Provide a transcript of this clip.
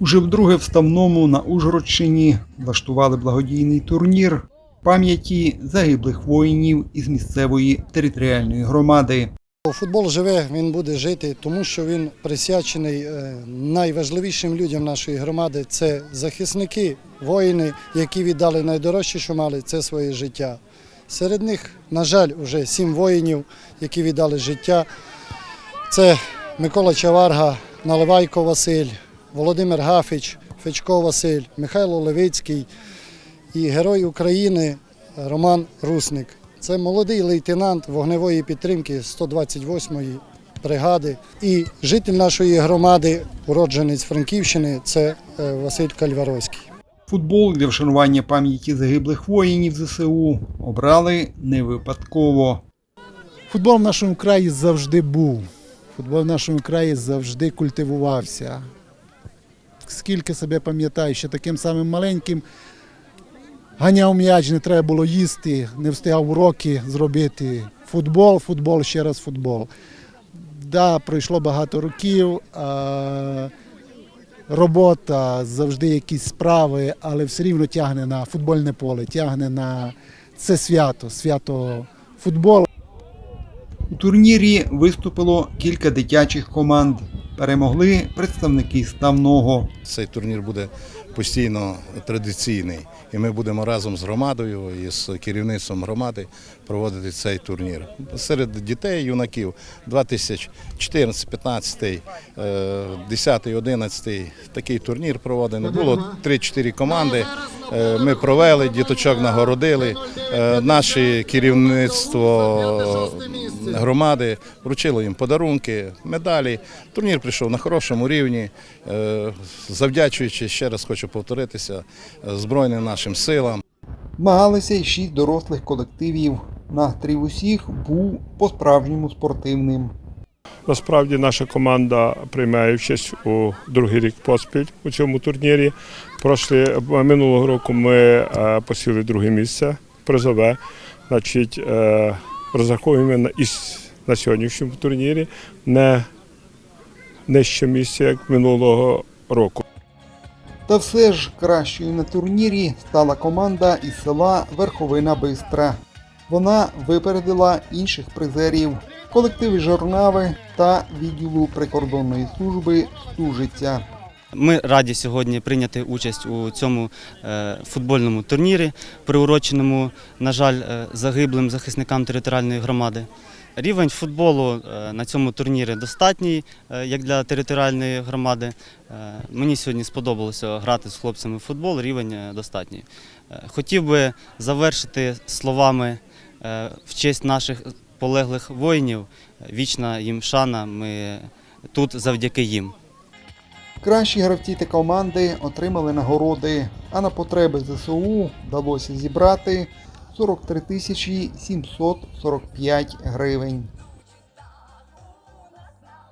Уже вдруге в Ставному на Ужгородщині влаштували благодійний турнір пам'яті загиблих воїнів із місцевої територіальної громади. Футбол живе, він буде жити, тому що він присвячений е, найважливішим людям нашої громади. Це захисники, воїни, які віддали найдорожче, що мали, це своє життя. Серед них, на жаль, вже сім воїнів, які віддали життя. Це Микола Чаварга, Наливайко Василь, Володимир Гафич, Фечко Василь, Михайло Левицький і герой України Роман Русник. Це молодий лейтенант вогневої підтримки 128-ї бригади. І житель нашої громади, уродженець Франківщини, це е, Василь Кальваровський. Футбол для вшанування пам'яті загиблих воїнів ЗСУ обрали не випадково. Футбол в нашому краї завжди був. Футбол в нашому краї завжди культивувався. Скільки себе пам'ятаю, ще таким самим маленьким ганяв м'яч, не треба було їсти, не встигав уроки зробити. Футбол, футбол, ще раз футбол. Да, пройшло багато років. А... Робота, завжди якісь справи, але все рівно тягне на футбольне поле, тягне на це свято, свято футболу. У турнірі виступило кілька дитячих команд. Перемогли представники ставного. Цей турнір буде постійно традиційний, і ми будемо разом з громадою і з керівництвом громади проводити цей турнір. Серед дітей, юнаків 2014, 15, 10, 11 такий турнір проводений. Було 3-4 команди. Е, Ми провели, діточок нагородили. Е, Наше керівництво громади вручило їм подарунки, медалі. Турнір прийшов на хорошому рівні. Е, Завдячуючи, ще раз хочу повторитися, е, Збройним нашим силам. Змагалися й шість дорослих колективів. Настрій усіх був по-справжньому спортивним. Насправді наша команда приймає участь у другий рік поспіль у цьому турнірі. Прошлі, минулого року ми е, посіли друге місце призове. Значить, е, розраховуємо на, із, на сьогоднішньому турнірі не нижче місце, як минулого року. Та все ж кращою на турнірі стала команда із села Верховина Бистра. Вона випередила інших призерів, колективи Жорнави та відділу прикордонної служби Стужиця. Ми раді сьогодні прийняти участь у цьому е, футбольному турнірі, приуроченому, на жаль, е, загиблим захисникам територіальної громади. Рівень футболу е, на цьому турнірі достатній, е, як для територіальної громади. Е, Мені сьогодні сподобалося грати з хлопцями в футбол, рівень достатній. Хотів би завершити словами в честь наших полеглих воїнів. Вічна їм шана. Ми тут завдяки їм. Кращі гравці та команди отримали нагороди, а на потреби ЗСУ вдалося зібрати 43 тисячі 745 гривень.